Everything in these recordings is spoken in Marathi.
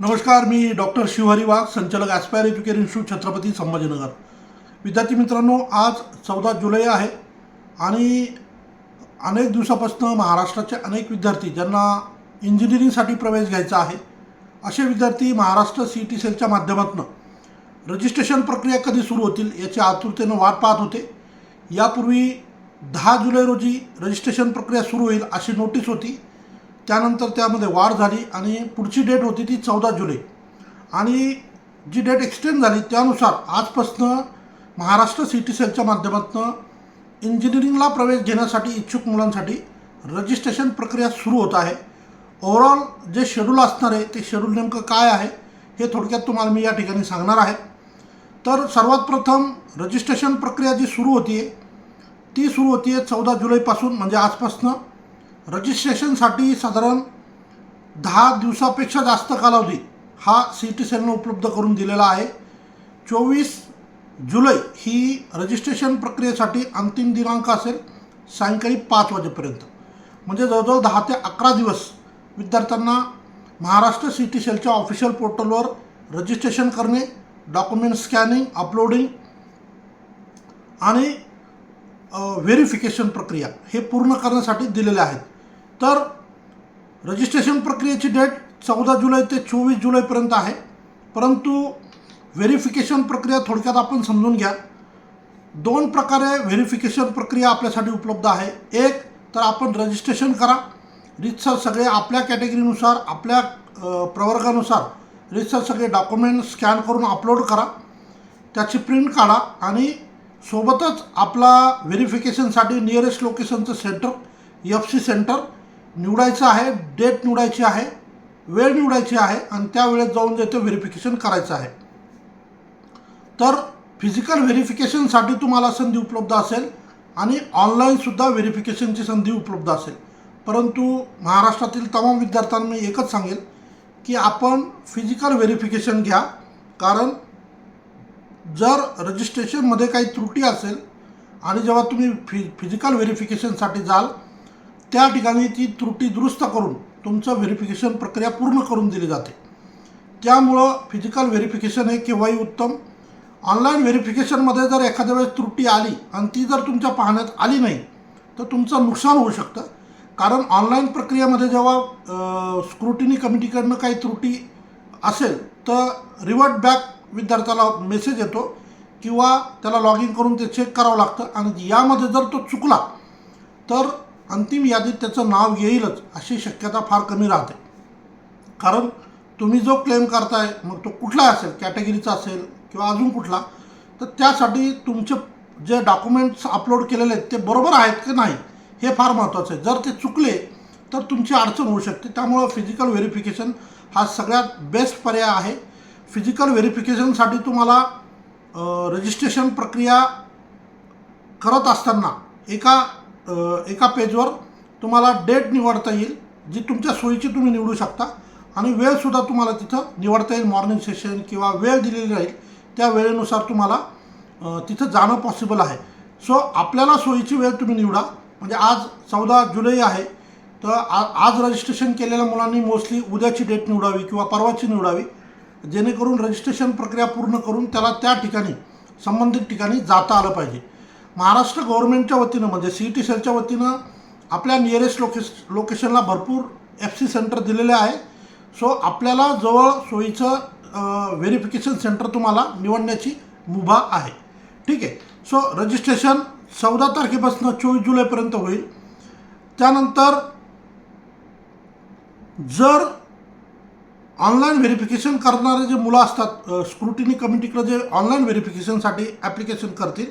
नमस्कार मी डॉक्टर शिवहरी वाघ संचालक aspire education institute Chhatrapati Sambhajinagar. विद्यार्थी मित्रांनो आज चौदा जुलै आहे आणि अनेक दिवसापासून महाराष्ट्राचे अनेक विद्यार्थी ज्यांना इंजिनिअरिंगसाठी प्रवेश घ्यायचा आहे असे विद्यार्थी महाराष्ट्र सी टी सेलच्या माध्यमातून रजिस्ट्रेशन प्रक्रिया कधी सुरू होतील याची आतुरतेनं वाट पाहत होते. यापूर्वी दहा जुलै रोजी रजिस्ट्रेशन प्रक्रिया सुरू होईल अशी नोटीस होती. त्यानंतर त्यामध्ये वाढ झाली आणि पुढची डेट होती ती चौदा जुलै. आणि जी डेट एक्सटेंड झाली त्यानुसार आजपासनं महाराष्ट्र सिटी सेलच्या माध्यमातून इंजिनिअरिंगला प्रवेश घेण्यासाठी इच्छुक मुलांसाठी रजिस्ट्रेशन प्रक्रिया सुरू होत आहे. ओव्हरऑल जे शेड्यूल असणार आहे ते शेड्यूल नेमकं काय आहे हे थोडक्यात तुम्हाला मी या ठिकाणी सांगणार आहे. तर सर्वात प्रथम रजिस्ट्रेशन प्रक्रिया जी सुरू होती आहे ती सुरू होती आहे चौदा जुलैपासून म्हणजे आजपासनं रजिस्ट्रेशनसाठी साधारण दहा दिवसापेक्षा जास्त कालावधी हा सी टी सेलनं उपलब्ध करून दिलेला आहे. चोवीस जुलै ही रजिस्ट्रेशन प्रक्रियेसाठी अंतिम दिनांक असेल सायंकाळी पाच वाजेपर्यंत. म्हणजे जवळजवळ दहा ते अकरा दिवस विद्यार्थ्यांना महाराष्ट्र सी टी सेलच्या ऑफिशियल पोर्टलवर रजिस्ट्रेशन करणे डॉक्युमेंट स्कॅनिंग अपलोडिंग आणि व्हेरिफिकेशन प्रक्रिया हे पूर्ण करण्यासाठी दिलेले आहेत. तर रजिस्ट्रेशन प्रक्रियेची डेट चौदा जुलै ते चोवीस जुलैपर्यंत आहे. परंतु व्हेरिफिकेशन प्रक्रिया थोडक्यात आपण समजून घ्या. दोन प्रकारे व्हेरिफिकेशन प्रक्रिया आपल्यासाठी उपलब्ध आहे. एक तर आपण रजिस्ट्रेशन करा. रितसर सगळे आपल्या कॅटेगरीनुसार आपल्या प्रवर्गानुसार रितसर सगळे डॉक्युमेंट स्कॅन करून अपलोड करा. त्याची प्रिंट काढा आणि सोबतच आपला व्हेरिफिकेशनसाठी नियरेस्ट लोकेशनचं सेंटर एफ सी सेंटर निवडायचं आहे डेट निवडायची आहे वेळ निवडायची आहे आणि त्या वेळेत जाऊन जे ते व्हेरिफिकेशन करायचं आहे. तर फिजिकल व्हेरिफिकेशनसाठी तुम्हाला संधी उपलब्ध असेल आणि ऑनलाईनसुद्धा व्हेरिफिकेशनची संधी उपलब्ध असेल. परंतु महाराष्ट्रातील तमाम विद्यार्थ्यांना मी एकच सांगेल की आपण फिजिकल व्हेरिफिकेशन घ्या. कारण जर रजिस्ट्रेशनमध्ये काही त्रुटी असेल आणि जेव्हा तुम्ही फि फिजिकल व्हेरिफिकेशनसाठी जाल त्या ठिकाणी ती त्रुटी दुरुस्त करून तुमचं व्हेरिफिकेशन प्रक्रिया पूर्ण करून दिली जाते. त्यामुळं फिजिकल व्हेरिफिकेशन हे केव्हाही उत्तम. ऑनलाईन व्हेरिफिकेशनमध्ये जर एखाद्या वेळेस त्रुटी आली आणि ती जर तुमच्या पाहण्यात आली नाही तर तुमचं नुकसान होऊ शकतं. कारण ऑनलाईन प्रक्रियेमध्ये जेव्हा स्क्रुटिनी कमिटीकडनं काही त्रुटी असेल तर रिवर्ट बॅक विद्यार्थ्याला मेसेज येतो किंवा त्याला लॉग इन करून ते चेक करावं लागतं. आणि यामध्ये जर तो चुकला तर अंतिम यादीत त्याचं नाव येईलच अशी शक्यता फार कमी राहते. कारण तुम्ही जो क्लेम करताय मग तो कुठला असेल कॅटेगरीचा असेल किंवा अजून कुठला तर त्यासाठी तुमचे जे डॉक्युमेंट्स अपलोड केलेले आहेत ते बरोबर आहेत की नाही हे फार महत्त्वाचं आहे. जर ते चुकले तर तुमची अडचण होऊ शकते. त्यामुळं फिजिकल व्हेरिफिकेशन हा सगळ्यात बेस्ट पर्याय आहे. फिजिकल व्हेरिफिकेशनसाठी तुम्हाला रजिस्ट्रेशन प्रक्रिया करत असताना एका एका पेजवर तुम्हाला डेट निवडता येईल जी तुमच्या सोयीची तुम्ही निवडू शकता. आणि वेळसुद्धा तुम्हाला तिथं निवडता येईल मॉर्निंग सेशन किंवा वेळ दिलेली राहील. त्या वेळेनुसार तुम्हाला तिथं जाणं पॉसिबल आहे. सो आपल्याला सोयीची वेळ तुम्ही निवडा. म्हणजे आज चौदा जुलै आहे. तर आ आज रजिस्ट्रेशन केलेल्या मुलांनी मोस्टली उद्याची डेट निवडावी किंवा परवाची निवडावी. जेणेकरून रजिस्ट्रेशन प्रक्रिया पूर्ण करून त्याला त्या ठिकाणी संबंधित ठिकाणी जाता आलं पाहिजे. महाराष्ट्र गव्हर्नमेंटच्या वतीनं म्हणजे सी टी सेलच्या वतीनं आपल्या नियरेस्ट लोकेश लोकेशनला भरपूर एफ सी सेंटर दिलेले आहे. सो आपल्याला जवळ सोयीचं व्हेरिफिकेशन सेंटर तुम्हाला निवडण्याची मुभा आहे. ठीक आहे? सो रजिस्ट्रेशन चौदा तारखेपासून चोवीस जुलैपर्यंत होईल. त्यानंतर जर ऑनलाईन व्हेरिफिकेशन करणारे जे मुलं असतात स्क्रुटिनी कमिटीकडे जे ऑनलाईन व्हेरिफिकेशनसाठी ॲप्लिकेशन करतील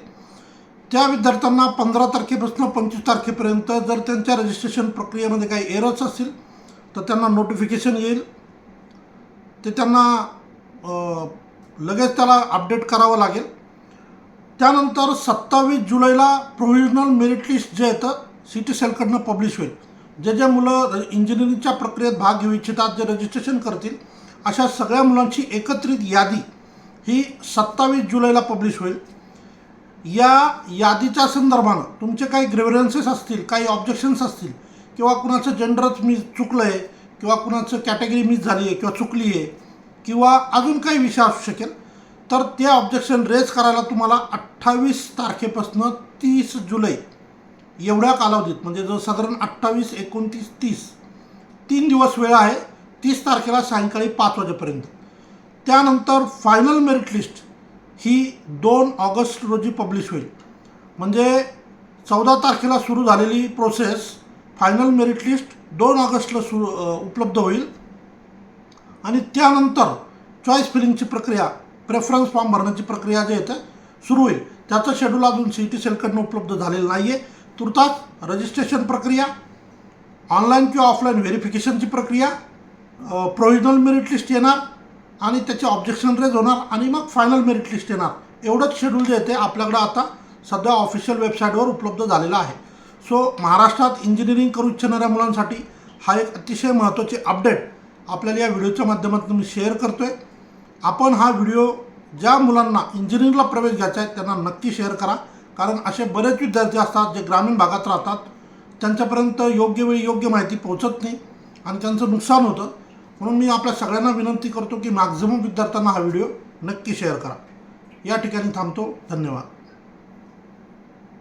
त्या विद्यार्थ्यांना पंधरा तारखेपासून पंचवीस तारखेपर्यंत जर त्यांच्या रजिस्ट्रेशन प्रक्रियेमध्ये काही एरर्स असतील तर त्यांना नोटिफिकेशन येईल. ते त्यांना लगेच त्याला अपडेट करावं लागेल. त्यानंतर सत्तावीस जुलैला प्रोव्हिजनल मेरिट लिस्ट जे येतं सी टी सेलकडनं पब्लिश होईल. जे जे मुलं इंजिनिअरिंगच्या प्रक्रियेत भाग घेऊ इच्छितात जे रजिस्ट्रेशन करतील अशा सगळ्या मुलांची एकत्रित यादी ही सत्तावीस जुलैला पब्लिश होईल. या यादीच्या संदर्भानं तुमचे काही ग्रेव्हरन्सेस असतील काही ऑब्जेक्शन्स असतील किंवा कुणाचं जेंडरच मी चुकलं आहे किंवा कुणाचं कॅटेगरी मिस झाली आहे किंवा चुकली आहे किंवा अजून काही विषय असू शकेल तर ते ऑब्जेक्शन रेज करायला तुम्हाला अठ्ठावीस तारखेपासून तीस जुलै एवढ्या कालावधीत म्हणजे जो साधारण अठ्ठावीस एकोणतीस तीस तीन दिवस वेळ आहे तीस तारखेला सायंकाळी पाच वाजेपर्यंत. त्यानंतर फायनल मेरिट लिस्ट ही दोन ऑगस्ट रोजी पब्लिश होईल. म्हणजे चौदा तारखेला सुरू झालेली प्रोसेस फायनल मेरिट लिस्ट दोन ऑगस्टला सुरू उपलब्ध होईल. आणि त्यानंतर चॉईस फिलिंगची प्रक्रिया प्रेफरन्स फॉर्म भरण्याची प्रक्रिया जी आहे ते सुरू होईल. त्याचं शेड्यूल अजून सी टी सेलकडनं उपलब्ध झालेलं नाही आहे तुर्तास रजिस्ट्रेशन प्रक्रिया ऑनलाईन किंवा ऑफलाईन व्हेरिफिकेशनची प्रक्रिया प्रोव्हिजनल मेरिट लिस्ट येणार. आणि त्याचे ऑब्जेक्शन रेज होणार आणि मग फायनल मेरिट लिस्ट येणार. एवढंच शेड्यूल जे आहे ते आपल्याकडं आता सध्या ऑफिशियल वेबसाईटवर उपलब्ध झालेलं आहे. सो महाराष्ट्रात इंजिनिअरिंग करू इच्छिणाऱ्या मुलांसाठी हा एक अतिशय महत्त्वाचे अपडेट आपल्याला या व्हिडिओच्या माध्यमातून मी शेअर करतो आहे आपण हा व्हिडिओ ज्या मुलांना इंजिनिअरिंगला प्रवेश घ्यायचा आहे त्यांना नक्की शेअर करा. कारण असे बरेच विद्यार्थी असतात जे ग्रामीण भागात राहतात त्यांच्यापर्यंत योग्य वेळी योग्य माहिती पोहोचत नाही आणि त्यांचं नुकसान होतं. म्हणून मी आपल्या सगळ्यांना विनंती करतो की मॅक्झिमम विद्यार्थ्यांना हा व्हिडिओ नक्की शेअर करा. या ठिकाणी थांबतो. धन्यवाद.